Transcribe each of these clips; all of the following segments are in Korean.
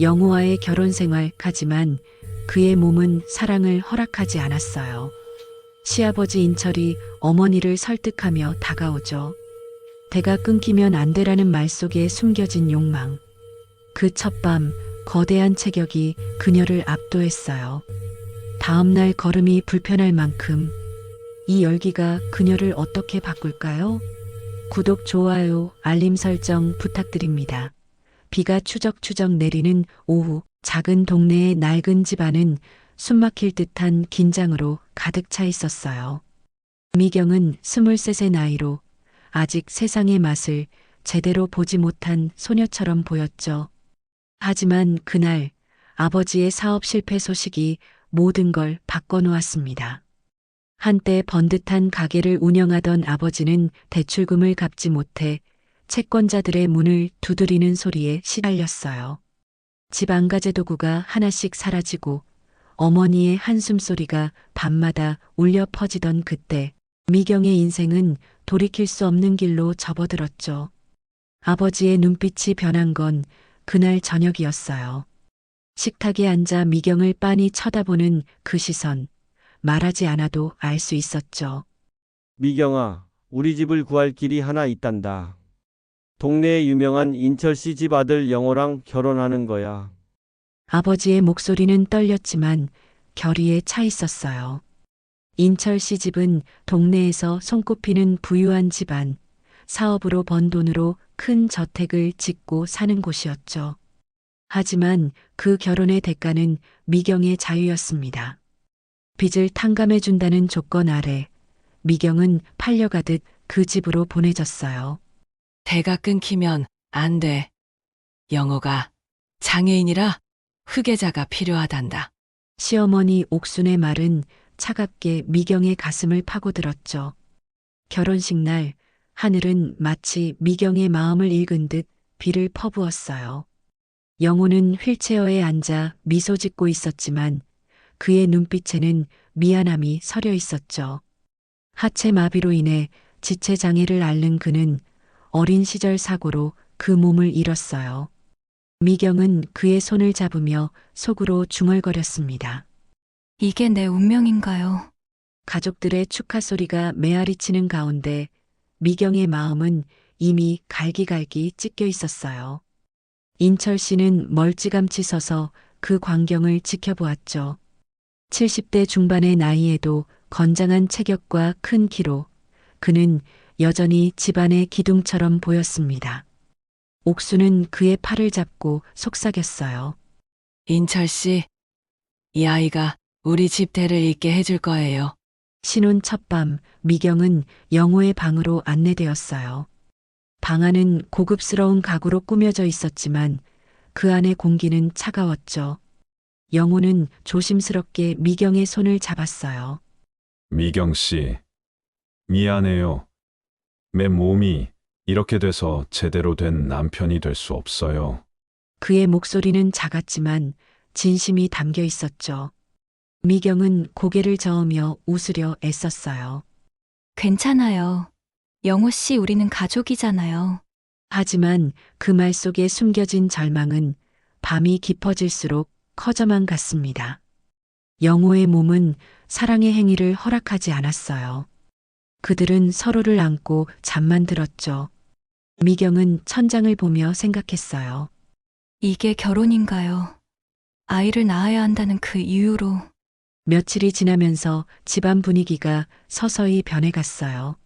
영호와의 결혼 생활 하지만 그의 몸은 사랑을 허락하지 않았어요. 시아버지 인철이 어머니를 설득하며 다가오죠. 대가 끊기면 안 되라는 말 속에 숨겨진 욕망. 그 첫 밤 거대한 체격이 그녀를 압도했어요. 다음날 걸음이 불편할 만큼 이 열기가 그녀를 어떻게 바꿀까요? 구독, 좋아요, 알림 설정 부탁드립니다. 비가 추적추적 내리는 오후 작은 동네의 낡은 집안은 숨막힐 듯한 긴장으로 가득 차 있었어요. 미경은 스물셋의 나이로 아직 세상의 맛을 제대로 보지 못한 소녀처럼 보였죠. 하지만 그날 아버지의 사업 실패 소식이 모든 걸 바꿔놓았습니다. 한때 번듯한 가게를 운영하던 아버지는 대출금을 갚지 못해 채권자들의 문을 두드리는 소리에 시달렸어요. 집 안가재 도구가 하나씩 사라지고 어머니의 한숨소리가 밤마다 울려 퍼지던 그때 미경의 인생은 돌이킬 수 없는 길로 접어들었죠. 아버지의 눈빛이 변한 건 그날 저녁이었어요. 식탁에 앉아 미경을 빤히 쳐다보는 그 시선, 말하지 않아도 알 수 있었죠. 미경아, 우리 집을 구할 길이 하나 있단다. 동네에 유명한 인철 씨 집 아들 영호랑 결혼하는 거야. 아버지의 목소리는 떨렸지만 결의에 차 있었어요. 인철 씨 집은 동네에서 손꼽히는 부유한 집안, 사업으로 번 돈으로 큰 저택을 짓고 사는 곳이었죠. 하지만 그 결혼의 대가는 미경의 자유였습니다. 빚을 탕감해 준다는 조건 아래 미경은 팔려가듯 그 집으로 보내졌어요. 대가 끊기면 안 돼. 영호가 장애인이라 흑예자가 필요하단다. 시어머니 옥순의 말은 차갑게 미경의 가슴을 파고들었죠. 결혼식 날 하늘은 마치 미경의 마음을 읽은 듯 비를 퍼부었어요. 영호는 휠체어에 앉아 미소 짓고 있었지만 그의 눈빛에는 미안함이 서려 있었죠. 하체 마비로 인해 지체 장애를 앓는 그는 어린 시절 사고로 그 몸을 잃었어요. 미경은 그의 손을 잡으며 속으로 중얼거렸습니다. 이게 내 운명인가요? 가족들의 축하 소리가 메아리치는 가운데 미경의 마음은 이미 갈기갈기 찢겨 있었어요. 인철 씨는 멀찌감치 서서 그 광경을 지켜보았죠. 70대 중반의 나이에도 건장한 체격과 큰 키로 그는 여전히 집안의 기둥처럼 보였습니다. 옥수는 그의 팔을 잡고 속삭였어요. 인철 씨, 이 아이가 우리 집 대를 잇게 해줄 거예요. 신혼 첫밤 미경은 영호의 방으로 안내되었어요. 방 안은 고급스러운 가구로 꾸며져 있었지만 그 안의 공기는 차가웠죠. 영호는 조심스럽게 미경의 손을 잡았어요. 미경 씨, 미안해요. 내 몸이 이렇게 돼서 제대로 된 남편이 될 수 없어요. 그의 목소리는 작았지만 진심이 담겨 있었죠. 미경은 고개를 저으며 웃으려 애썼어요. 괜찮아요. 영호 씨, 우리는 가족이잖아요. 하지만 그 말 속에 숨겨진 절망은 밤이 깊어질수록 커져만 갔습니다. 영호의 몸은 사랑의 행위를 허락하지 않았어요. 그들은 서로를 안고 잠만 들었죠. 미경은 천장을 보며 생각했어요. 이게 결혼인가요? 아이를 낳아야 한다는 그 이유로 며칠이 지나면서 집안 분위기가 서서히 변해갔어요.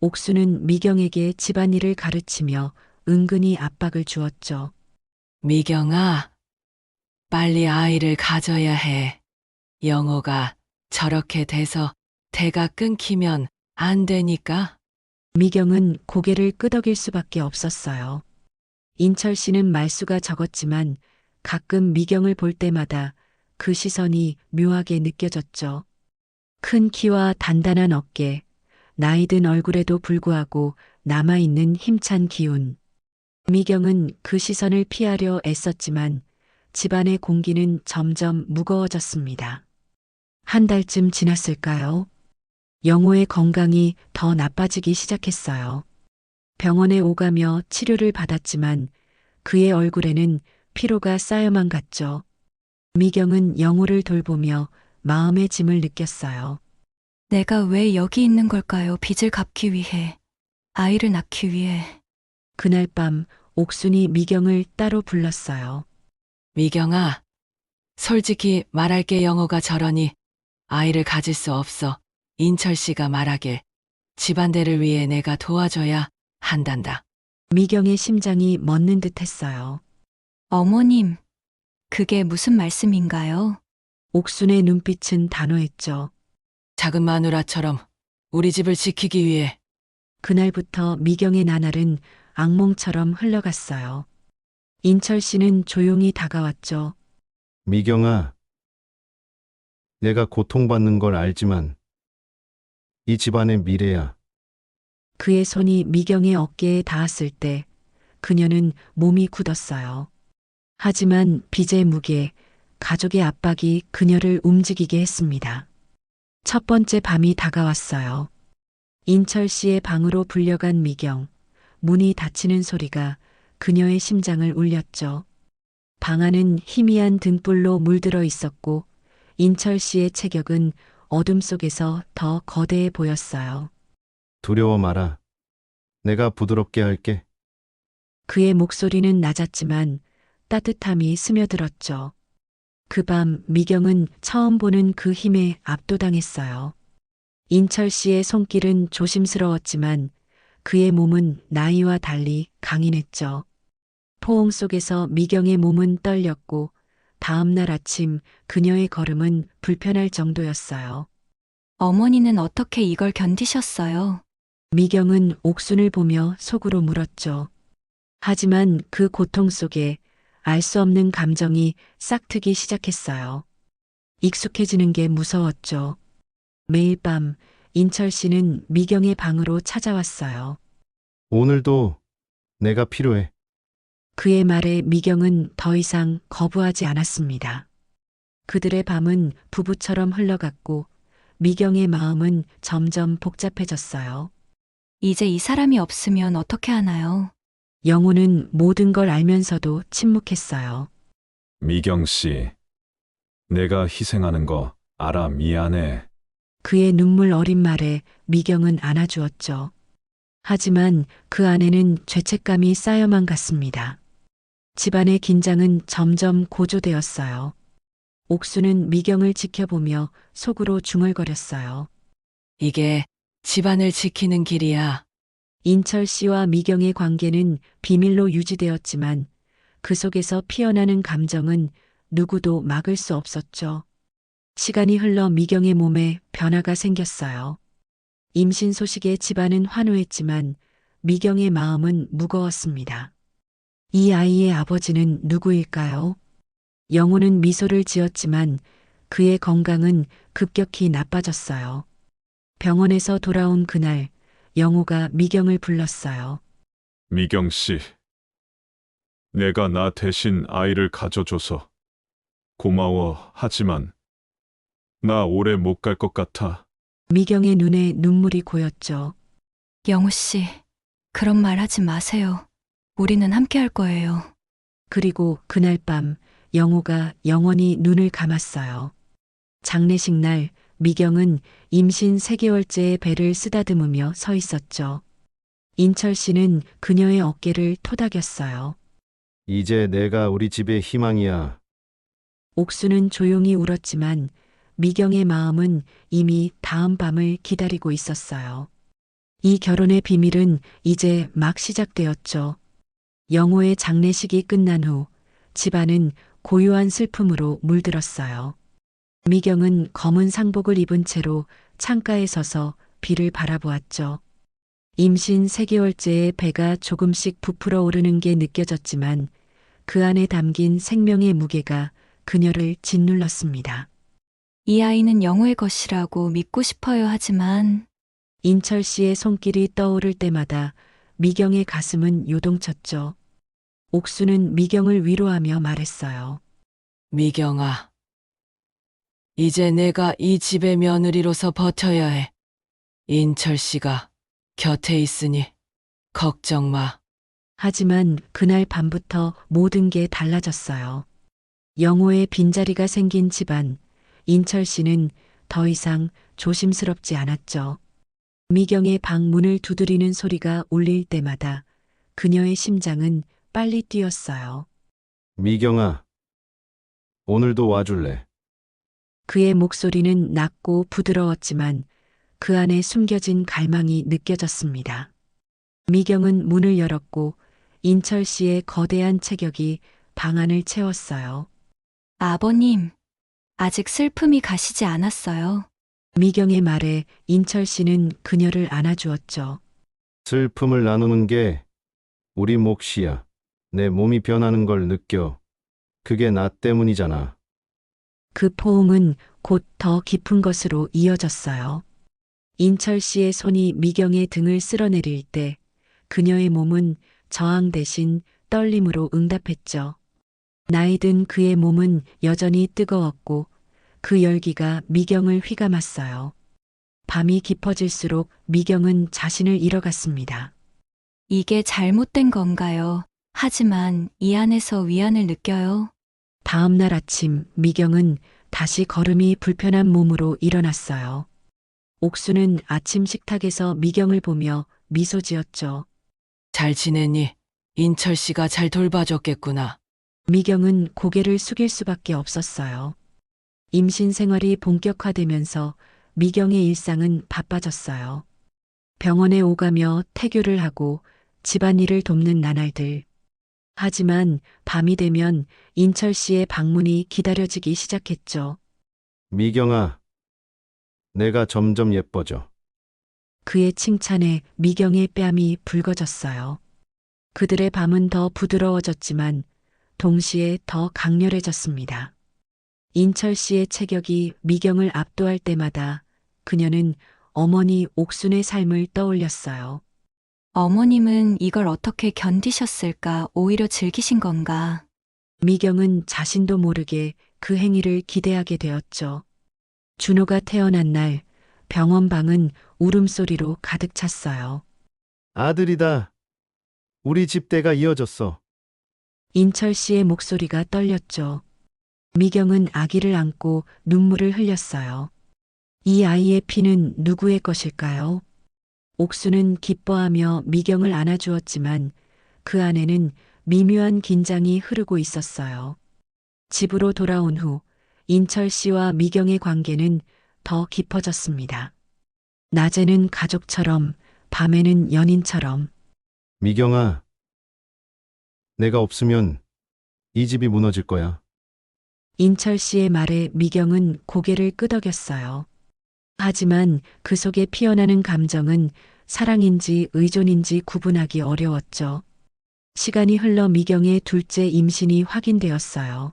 옥수는 미경에게 집안일을 가르치며 은근히 압박을 주었죠. 미경아, 빨리 아이를 가져야 해. 영호가 저렇게 돼서 대가 끊기면 안 되니까. 미경은 고개를 끄덕일 수밖에 없었어요. 인철 씨는 말수가 적었지만 가끔 미경을 볼 때마다 그 시선이 묘하게 느껴졌죠. 큰 키와 단단한 어깨, 나이든 얼굴에도 불구하고 남아있는 힘찬 기운. 미경은 그 시선을 피하려 애썼지만 집안의 공기는 점점 무거워졌습니다. 한 달쯤 지났을까요? 영호의 건강이 더 나빠지기 시작했어요. 병원에 오가며 치료를 받았지만 그의 얼굴에는 피로가 쌓여만 갔죠. 미경은 영호를 돌보며 마음의 짐을 느꼈어요. 내가 왜 여기 있는 걸까요? 빚을 갚기 위해. 아이를 낳기 위해. 그날 밤 옥순이 미경을 따로 불렀어요. 미경아, 솔직히 말할게 영호가 저러니 아이를 가질 수 없어. 인철 씨가 말하길 집안대를 위해 내가 도와줘야 한단다. 미경의 심장이 멎는 듯 했어요. 어머님, 그게 무슨 말씀인가요? 옥순의 눈빛은 단호했죠. 작은 마누라처럼 우리 집을 지키기 위해 그날부터 미경의 나날은 악몽처럼 흘러갔어요. 인철 씨는 조용히 다가왔죠. 미경아, 내가 고통받는 걸 알지만 이 집안의 미래야. 그의 손이 미경의 어깨에 닿았을 때 그녀는 몸이 굳었어요. 하지만 빚의 무게, 가족의 압박이 그녀를 움직이게 했습니다. 첫 번째 밤이 다가왔어요. 인철 씨의 방으로 불려간 미경, 문이 닫히는 소리가 그녀의 심장을 울렸죠. 방 안은 희미한 등불로 물들어 있었고 인철 씨의 체격은 어둠 속에서 더 거대해 보였어요. 두려워 마라. 내가 부드럽게 할게. 그의 목소리는 낮았지만 따뜻함이 스며들었죠. 그 밤 미경은 처음 보는 그 힘에 압도당했어요. 인철 씨의 손길은 조심스러웠지만 그의 몸은 나이와 달리 강인했죠. 포옹 속에서 미경의 몸은 떨렸고 다음 날 아침 그녀의 걸음은 불편할 정도였어요. 어머니는 어떻게 이걸 견디셨어요? 미경은 옥순을 보며 속으로 물었죠. 하지만 그 고통 속에 알 수 없는 감정이 싹트기 시작했어요. 익숙해지는 게 무서웠죠. 매일 밤 인철 씨는 미경의 방으로 찾아왔어요. 오늘도 내가 필요해. 그의 말에 미경은 더 이상 거부하지 않았습니다. 그들의 밤은 부부처럼 흘러갔고 미경의 마음은 점점 복잡해졌어요. 이제 이 사람이 없으면 어떻게 하나요? 영호는 모든 걸 알면서도 침묵했어요. 미경 씨, 내가 희생하는 거 알아 미안해. 그의 눈물 어린 말에 미경은 안아주었죠. 하지만 그 안에는 죄책감이 쌓여만 갔습니다. 집안의 긴장은 점점 고조되었어요. 옥수는 미경을 지켜보며 속으로 중얼거렸어요. 이게 집안을 지키는 길이야. 인철 씨와 미경의 관계는 비밀로 유지되었지만 그 속에서 피어나는 감정은 누구도 막을 수 없었죠. 시간이 흘러 미경의 몸에 변화가 생겼어요. 임신 소식에 집안은 환호했지만 미경의 마음은 무거웠습니다. 이 아이의 아버지는 누구일까요? 영호는 미소를 지었지만 그의 건강은 급격히 나빠졌어요. 병원에서 돌아온 그날 영호가 미경을 불렀어요. 미경 씨, 내가 나 대신 아이를 가져줘서 고마워 하지만 나 오래 못 갈 것 같아. 미경의 눈에 눈물이 고였죠. 영우 씨, 그런 말 하지 마세요. 우리는 함께 할 거예요. 그리고 그날 밤 영호가 영원히 눈을 감았어요. 장례식 날 미경은 임신 3개월째의 배를 쓰다듬으며 서 있었죠. 인철 씨는 그녀의 어깨를 토닥였어요. 이제 내가 우리 집의 희망이야. 옥수는 조용히 울었지만 미경의 마음은 이미 다음 밤을 기다리고 있었어요. 이 결혼의 비밀은 이제 막 시작되었죠. 영호의 장례식이 끝난 후 집안은 고요한 슬픔으로 물들었어요. 미경은 검은 상복을 입은 채로 창가에 서서 비를 바라보았죠. 임신 3개월째의 배가 조금씩 부풀어 오르는 게 느껴졌지만 그 안에 담긴 생명의 무게가 그녀를 짓눌렀습니다. 이 아이는 영우의 것이라고 믿고 싶어요 하지만 인철 씨의 손길이 떠오를 때마다 미경의 가슴은 요동쳤죠. 옥수는 미경을 위로하며 말했어요. 미경아. 이제 내가 이 집의 며느리로서 버텨야 해. 인철 씨가 곁에 있으니 걱정 마. 하지만 그날 밤부터 모든 게 달라졌어요. 영호의 빈자리가 생긴 집안, 인철 씨는 더 이상 조심스럽지 않았죠. 미경의 방 문을 두드리는 소리가 울릴 때마다 그녀의 심장은 빨리 뛰었어요. 미경아, 오늘도 와줄래? 그의 목소리는 낮고 부드러웠지만 그 안에 숨겨진 갈망이 느껴졌습니다. 미경은 문을 열었고 인철 씨의 거대한 체격이 방 안을 채웠어요. 아버님, 아직 슬픔이 가시지 않았어요. 미경의 말에 인철 씨는 그녀를 안아주었죠. 슬픔을 나누는 게 우리 몫이야. 내 몸이 변하는 걸 느껴. 그게 나 때문이잖아. 그 포옹은 곧 더 깊은 것으로 이어졌어요. 인철 씨의 손이 미경의 등을 쓸어내릴 때 그녀의 몸은 저항 대신 떨림으로 응답했죠. 나이 든 그의 몸은 여전히 뜨거웠고 그 열기가 미경을 휘감았어요. 밤이 깊어질수록 미경은 자신을 잃어갔습니다. 이게 잘못된 건가요? 하지만 이 안에서 위안을 느껴요. 다음 날 아침 미경은 다시 걸음이 불편한 몸으로 일어났어요. 옥수는 아침 식탁에서 미경을 보며 미소 지었죠. 잘 지내니? 인철 씨가 잘 돌봐줬겠구나. 미경은 고개를 숙일 수밖에 없었어요. 임신 생활이 본격화되면서 미경의 일상은 바빠졌어요. 병원에 오가며 태교를 하고 집안일을 돕는 나날들. 하지만 밤이 되면 인철 씨의 방문이 기다려지기 시작했죠. 미경아, 내가 점점 예뻐져. 그의 칭찬에 미경의 뺨이 붉어졌어요. 그들의 밤은 더 부드러워졌지만 동시에 더 강렬해졌습니다. 인철 씨의 체격이 미경을 압도할 때마다 그녀는 어머니 옥순의 삶을 떠올렸어요. 어머님은 이걸 어떻게 견디셨을까? 오히려 즐기신 건가? 미경은 자신도 모르게 그 행위를 기대하게 되었죠. 준호가 태어난 날 병원 방은 울음소리로 가득 찼어요. 아들이다. 우리 집대가 이어졌어. 인철 씨의 목소리가 떨렸죠. 미경은 아기를 안고 눈물을 흘렸어요. 이 아이의 피는 누구의 것일까요? 옥수는 기뻐하며 미경을 안아주었지만 그 안에는 미묘한 긴장이 흐르고 있었어요. 집으로 돌아온 후 인철 씨와 미경의 관계는 더 깊어졌습니다. 낮에는 가족처럼, 밤에는 연인처럼 미경아, 내가 없으면 이 집이 무너질 거야. 인철 씨의 말에 미경은 고개를 끄덕였어요. 하지만 그 속에 피어나는 감정은 사랑인지 의존인지 구분하기 어려웠죠. 시간이 흘러 미경의 둘째 임신이 확인되었어요.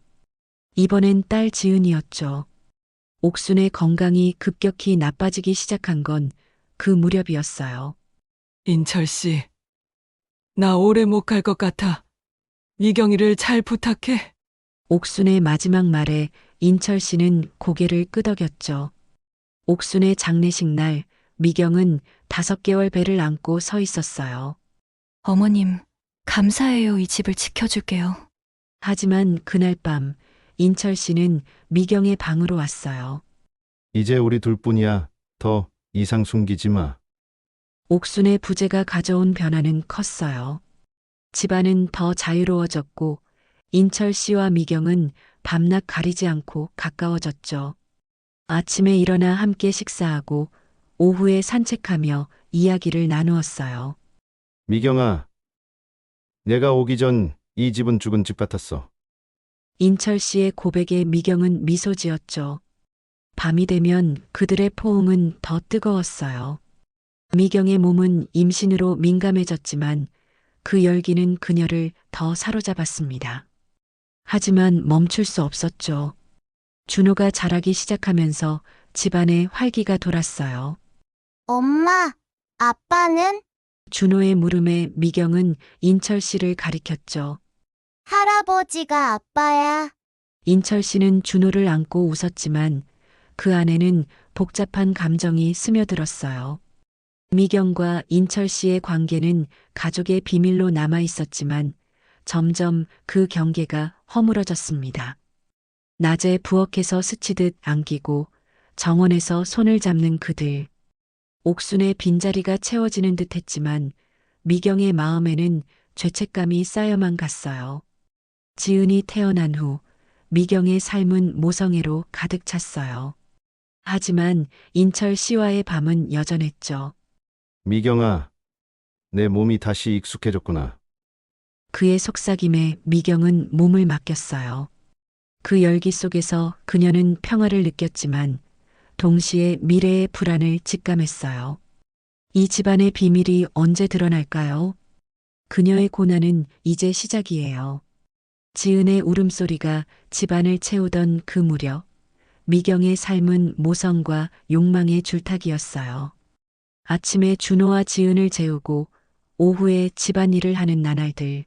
이번엔 딸 지은이었죠. 옥순의 건강이 급격히 나빠지기 시작한 건 그 무렵이었어요. 인철 씨. 나 오래 못 갈 것 같아. 미경이를 잘 부탁해. 옥순의 마지막 말에 인철 씨는 고개를 끄덕였죠. 옥순의 장례식 날 미경은 다섯 개월 배를 안고 서 있었어요. 어머님, 감사해요. 이 집을 지켜줄게요. 하지만 그날 밤 인철 씨는 미경의 방으로 왔어요. 이제 우리 둘뿐이야. 더 이상 숨기지 마. 옥순의 부재가 가져온 변화는 컸어요. 집안은 더 자유로워졌고 인철 씨와 미경은 밤낮 가리지 않고 가까워졌죠. 아침에 일어나 함께 식사하고 오후에 산책하며 이야기를 나누었어요. 미경아, 내가 오기 전 이 집은 죽은 집 같았어. 인철 씨의 고백에 미경은 미소 지었죠. 밤이 되면 그들의 포옹은 더 뜨거웠어요. 미경의 몸은 임신으로 민감해졌지만 그 열기는 그녀를 더 사로잡았습니다. 하지만 멈출 수 없었죠. 준호가 자라기 시작하면서 집안에 활기가 돌았어요. 엄마, 아빠는 준호의 물음에 미경은 인철 씨를 가리켰죠. 할아버지가 아빠야. 인철 씨는 준호를 안고 웃었지만 그 안에는 복잡한 감정이 스며들었어요. 미경과 인철 씨의 관계는 가족의 비밀로 남아 있었지만 점점 그 경계가 허물어졌습니다. 낮에 부엌에서 스치듯 안기고 정원에서 손을 잡는 그들. 옥순의 빈자리가 채워지는 듯 했지만 미경의 마음에는 죄책감이 쌓여만 갔어요. 지은이 태어난 후 미경의 삶은 모성애로 가득 찼어요. 하지만 인철 씨와의 밤은 여전했죠. 미경아, 내 몸이 다시 익숙해졌구나. 그의 속삭임에 미경은 몸을 맡겼어요. 그 열기 속에서 그녀는 평화를 느꼈지만 동시에 미래의 불안을 직감했어요. 이 집안의 비밀이 언제 드러날까요? 그녀의 고난은 이제 시작이에요. 지은의 울음소리가 집안을 채우던 그 무렵, 미경의 삶은 모성과 욕망의 줄타기였어요. 아침에 준호와 지은을 재우고 오후에 집안일을 하는 나날들.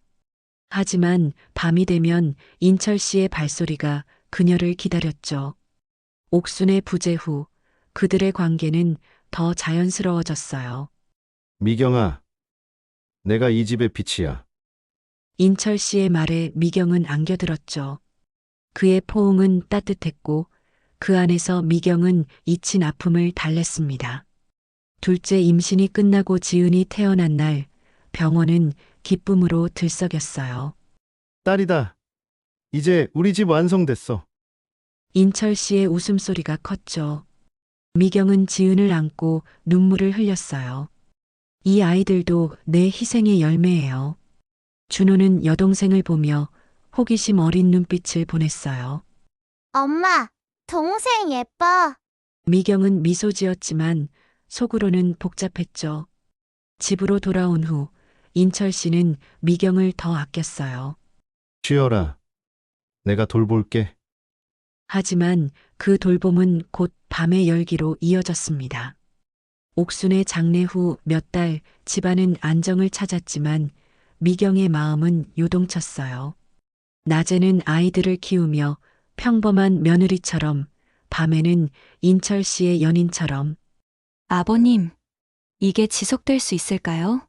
하지만 밤이 되면 인철 씨의 발소리가 그녀를 기다렸죠. 옥순의 부재 후 그들의 관계는 더 자연스러워졌어요. 미경아, 내가 이 집의 빛이야. 인철 씨의 말에 미경은 안겨들었죠. 그의 포옹은 따뜻했고 그 안에서 미경은 잊힌 아픔을 달랬습니다. 둘째 임신이 끝나고 지은이 태어난 날 병원은 기쁨으로 들썩였어요. 딸이다. 이제 우리 집 완성됐어. 인철 씨의 웃음소리가 컸죠. 미경은 지은을 안고 눈물을 흘렸어요. 이 아이들도 내 희생의 열매예요. 준호는 여동생을 보며 호기심 어린 눈빛을 보냈어요. 엄마, 동생 예뻐. 미경은 미소 지었지만 속으로는 복잡했죠. 집으로 돌아온 후 인철 씨는 미경을 더 아꼈어요. 쉬어라. 내가 돌볼게. 하지만 그 돌봄은 곧 밤의 열기로 이어졌습니다. 옥순의 장례 후 몇 달 집안은 안정을 찾았지만 미경의 마음은 요동쳤어요. 낮에는 아이들을 키우며 평범한 며느리처럼 밤에는 인철 씨의 연인처럼 아버님, 이게 지속될 수 있을까요?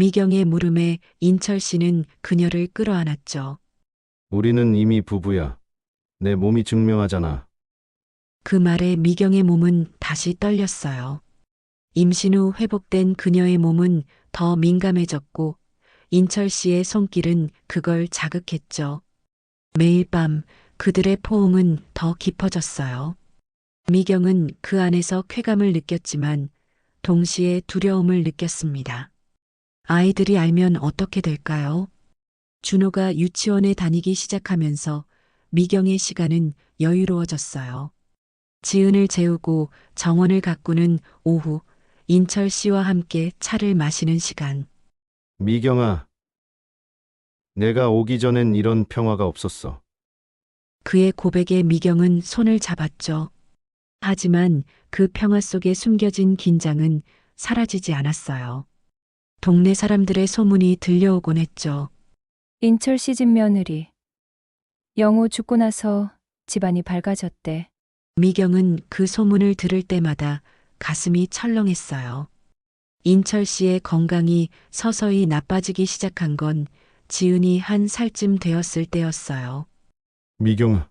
미경의 물음에 인철 씨는 그녀를 끌어안았죠. 우리는 이미 부부야. 내 몸이 증명하잖아. 그 말에 미경의 몸은 다시 떨렸어요. 임신 후 회복된 그녀의 몸은 더 민감해졌고 인철 씨의 손길은 그걸 자극했죠. 매일 밤 그들의 포옹은 더 깊어졌어요. 미경은 그 안에서 쾌감을 느꼈지만 동시에 두려움을 느꼈습니다. 아이들이 알면 어떻게 될까요? 준호가 유치원에 다니기 시작하면서 미경의 시간은 여유로워졌어요. 지은을 재우고 정원을 가꾸는 오후 인철 씨와 함께 차를 마시는 시간. 미경아. 내가 오기 전엔 이런 평화가 없었어. 그의 고백에 미경은 손을 잡았죠. 하지만 그 평화 속에 숨겨진 긴장은 사라지지 않았어요. 동네 사람들의 소문이 들려오곤 했죠. 인철 씨집 며느리. 영호 죽고 나서 집안이 밝아졌대. 미경은 그 소문을 들을 때마다 가슴이 철렁했어요. 인철 씨의 건강이 서서히 나빠지기 시작한 건 지은이 한 살쯤 되었을 때였어요. 미경아.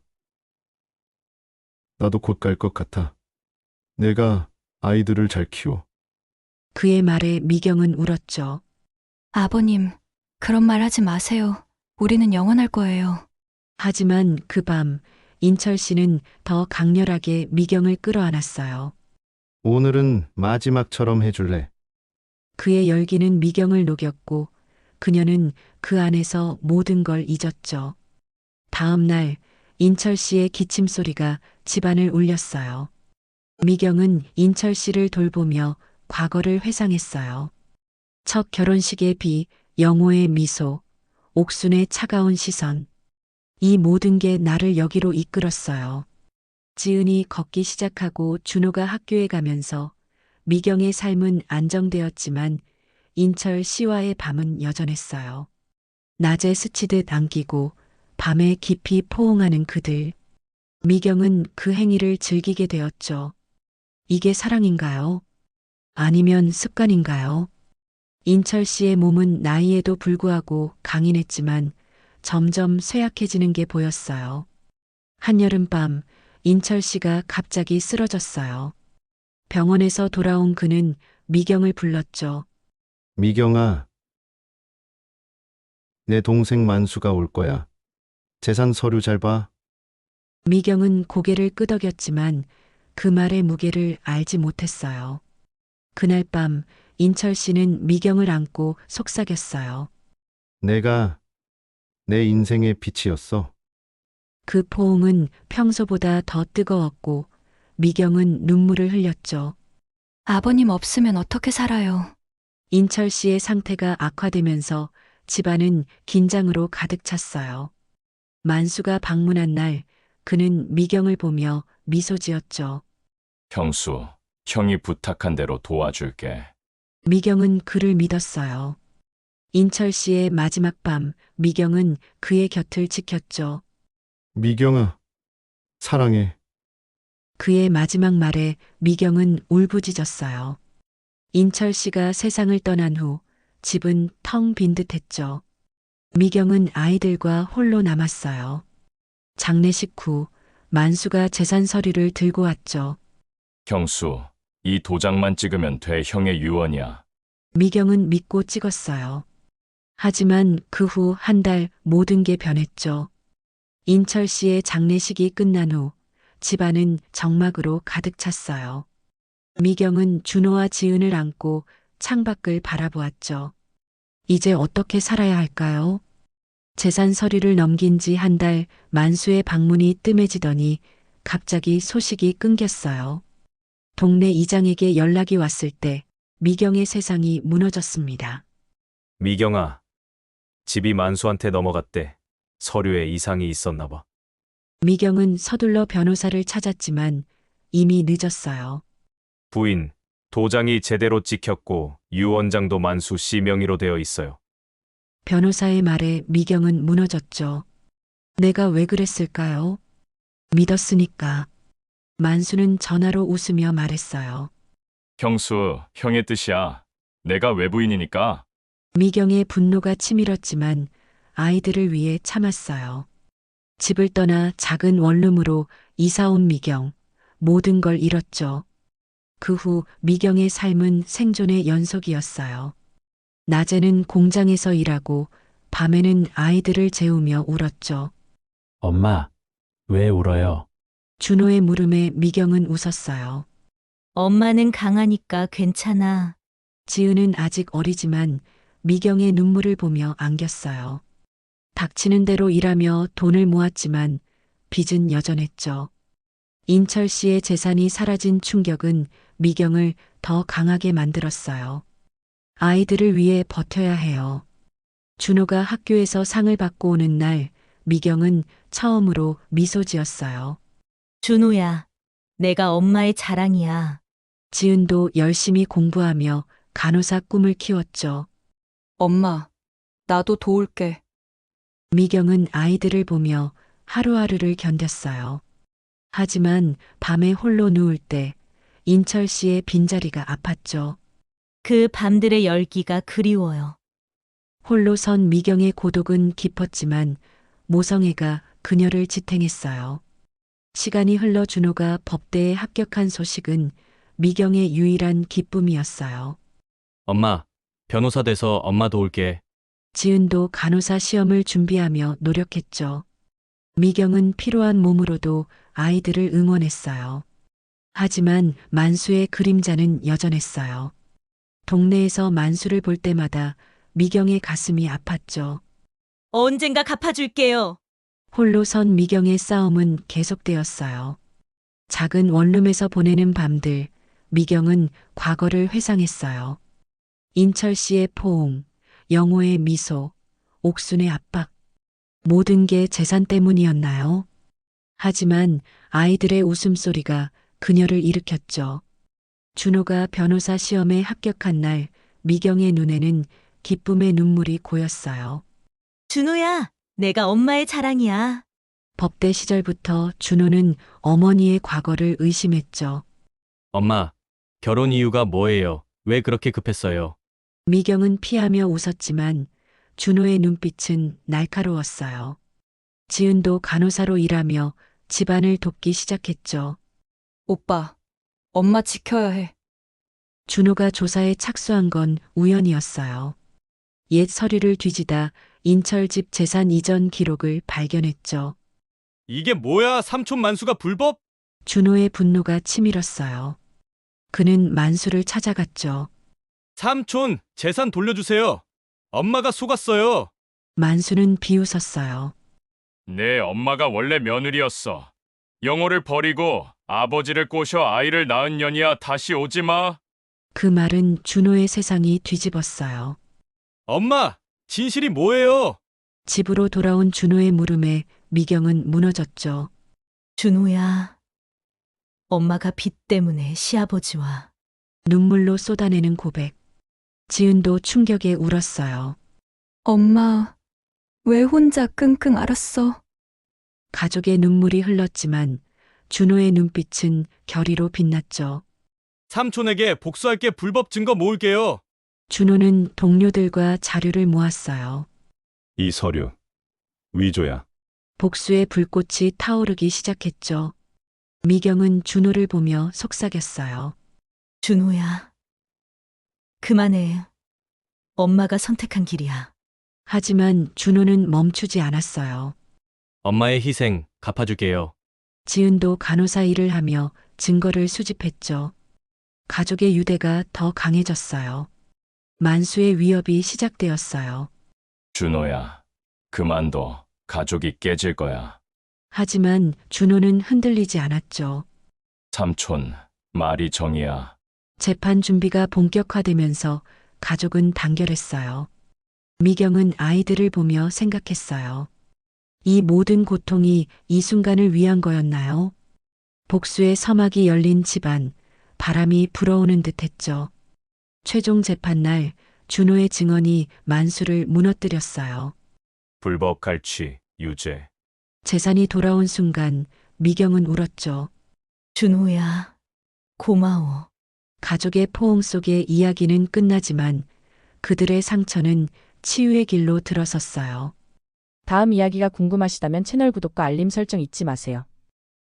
나도 곧 갈 것 같아. 내가 아이들을 잘 키워. 그의 말에 미경은 울었죠. 아버님, 그런 말 하지 마세요. 우리는 영원할 거예요. 하지만 그 밤 인철 씨는 더 강렬하게 미경을 끌어안았어요. 오늘은 마지막처럼 해줄래. 그의 열기는 미경을 녹였고 그녀는 그 안에서 모든 걸 잊었죠. 다음 날 인철 씨의 기침 소리가 집안을 울렸어요. 미경은 인철 씨를 돌보며 과거를 회상했어요. 첫 결혼식의 비, 영호의 미소, 옥순의 차가운 시선. 이 모든 게 나를 여기로 이끌었어요. 지은이 걷기 시작하고 준호가 학교에 가면서 미경의 삶은 안정되었지만 인철 씨와의 밤은 여전했어요. 낮에 스치듯 안기고 밤에 깊이 포옹하는 그들. 미경은 그 행위를 즐기게 되었죠. 이게 사랑인가요? 아니면 습관인가요? 인철 씨의 몸은 나이에도 불구하고 강인했지만 점점 쇠약해지는 게 보였어요. 한여름 밤 인철 씨가 갑자기 쓰러졌어요. 병원에서 돌아온 그는 미경을 불렀죠. 미경아, 내 동생 만수가 올 거야. 재산 서류 잘 봐. 미경은 고개를 끄덕였지만 그 말의 무게를 알지 못했어요. 그날 밤 인철 씨는 미경을 안고 속삭였어요. 내가 내 인생의 빛이었어. 그 포옹은 평소보다 더 뜨거웠고 미경은 눈물을 흘렸죠. 아버님 없으면 어떻게 살아요? 인철 씨의 상태가 악화되면서 집안은 긴장으로 가득 찼어요. 만수가 방문한 날 그는 미경을 보며 미소 지었죠. 형수, 형이 부탁한 대로 도와줄게. 미경은 그를 믿었어요. 인철 씨의 마지막 밤 미경은 그의 곁을 지켰죠. 미경아, 사랑해. 그의 마지막 말에 미경은 울부짖었어요. 인철 씨가 세상을 떠난 후 집은 텅 빈 듯했죠. 미경은 아이들과 홀로 남았어요. 장례식 후 만수가 재산 서류를 들고 왔죠. 형수, 이 도장만 찍으면 돼 형의 유언이야. 미경은 믿고 찍었어요. 하지만 그 후 한 달 모든 게 변했죠. 인철 씨의 장례식이 끝난 후 집안은 정막으로 가득 찼어요. 미경은 준호와 지은을 안고 창밖을 바라보았죠. 이제 어떻게 살아야 할까요? 재산 서류를 넘긴 지 한 달 만수의 방문이 뜸해지더니 갑자기 소식이 끊겼어요. 동네 이장에게 연락이 왔을 때 미경의 세상이 무너졌습니다. 미경아, 집이 만수한테 넘어갔대. 서류에 이상이 있었나 봐. 미경은 서둘러 변호사를 찾았지만 이미 늦었어요. 부인, 도장이 제대로 찍혔고 유언장도 만수 씨 명의로 되어 있어요. 변호사의 말에 미경은 무너졌죠. 내가 왜 그랬을까요? 믿었으니까. 만수는 전화로 웃으며 말했어요. 형수, 형의 뜻이야. 내가 외부인이니까. 미경의 분노가 치밀었지만 아이들을 위해 참았어요. 집을 떠나 작은 원룸으로 이사 온 미경. 모든 걸 잃었죠. 그 후 미경의 삶은 생존의 연속이었어요. 낮에는 공장에서 일하고 밤에는 아이들을 재우며 울었죠. 엄마, 왜 울어요? 준호의 물음에 미경은 웃었어요. 엄마는 강하니까 괜찮아. 지은은 아직 어리지만 미경의 눈물을 보며 안겼어요. 닥치는 대로 일하며 돈을 모았지만 빚은 여전했죠. 인철 씨의 재산이 사라진 충격은 미경을 더 강하게 만들었어요. 아이들을 위해 버텨야 해요. 준호가 학교에서 상을 받고 오는 날 미경은 처음으로 미소 지었어요. 준호야, 내가 엄마의 자랑이야. 지은도 열심히 공부하며 간호사 꿈을 키웠죠. 엄마, 나도 도울게. 미경은 아이들을 보며 하루하루를 견뎠어요. 하지만 밤에 홀로 누울 때 인철 씨의 빈자리가 아팠죠. 그 밤들의 열기가 그리워요. 홀로 선 미경의 고독은 깊었지만 모성애가 그녀를 지탱했어요. 시간이 흘러 준호가 법대에 합격한 소식은 미경의 유일한 기쁨이었어요. 엄마, 변호사 돼서 엄마 도울게. 지은도 간호사 시험을 준비하며 노력했죠. 미경은 피로한 몸으로도 아이들을 응원했어요. 하지만 만수의 그림자는 여전했어요. 동네에서 만수를 볼 때마다 미경의 가슴이 아팠죠. 언젠가 갚아줄게요. 홀로 선 미경의 싸움은 계속되었어요. 작은 원룸에서 보내는 밤들, 미경은 과거를 회상했어요. 인철 씨의 포옹, 영호의 미소, 옥순의 압박. 모든 게 재산 때문이었나요? 하지만 아이들의 웃음소리가 그녀를 일으켰죠. 준호가 변호사 시험에 합격한 날 미경의 눈에는 기쁨의 눈물이 고였어요. 준호야, 내가 엄마의 자랑이야. 법대 시절부터 준호는 어머니의 과거를 의심했죠. 엄마, 결혼 이유가 뭐예요? 왜 그렇게 급했어요? 미경은 피하며 웃었지만 준호의 눈빛은 날카로웠어요. 지은도 간호사로 일하며 집안을 돕기 시작했죠. 오빠, 엄마 지켜야 해. 준호가 조사에 착수한 건 우연이었어요. 옛 서류를 뒤지다 인철집 재산 이전 기록을 발견했죠. 이게 뭐야? 삼촌 만수가 불법? 준호의 분노가 치밀었어요. 그는 만수를 찾아갔죠. 삼촌, 재산 돌려주세요. 엄마가 속았어요. 만수는 비웃었어요. 내 엄마가 원래 며느리였어. 영호를 버리고 아버지를 꼬셔 아이를 낳은 년이야 다시 오지 마. 그 말은 준호의 세상이 뒤집었어요. 엄마, 진실이 뭐예요? 집으로 돌아온 준호의 물음에 미경은 무너졌죠. 준호야. 엄마가 빚 때문에 시아버지와 눈물로 쏟아내는 고백. 지은도 충격에 울었어요. 엄마, 왜 혼자 끙끙 앓았어? 가족의 눈물이 흘렀지만 준호의 눈빛은 결의로 빛났죠. 삼촌에게 복수할 게 불법 증거 모을게요. 준호는 동료들과 자료를 모았어요. 이 서류. 위조야. 복수의 불꽃이 타오르기 시작했죠. 미경은 준호를 보며 속삭였어요. 준호야. 그만해. 엄마가 선택한 길이야. 하지만 준호는 멈추지 않았어요. 엄마의 희생 갚아줄게요. 지은도 간호사 일을 하며 증거를 수집했죠. 가족의 유대가 더 강해졌어요. 만수의 위협이 시작되었어요. 준호야, 그만둬. 가족이 깨질 거야. 하지만 준호는 흔들리지 않았죠. 삼촌, 말이 정이야. 재판 준비가 본격화되면서 가족은 단결했어요. 미경은 아이들을 보며 생각했어요. 이 모든 고통이 이 순간을 위한 거였나요? 복수의 서막이 열린 집안, 바람이 불어오는 듯 했죠. 최종 재판 날, 준호의 증언이 만수를 무너뜨렸어요. 불법 갈취, 유죄. 재산이 돌아온 순간, 미경은 울었죠. 준호야. 고마워. 가족의 포옹 속의 이야기는 끝나지만 그들의 상처는 치유의 길로 들어섰어요. 다음 이야기가 궁금하시다면 채널 구독과 알림 설정 잊지 마세요.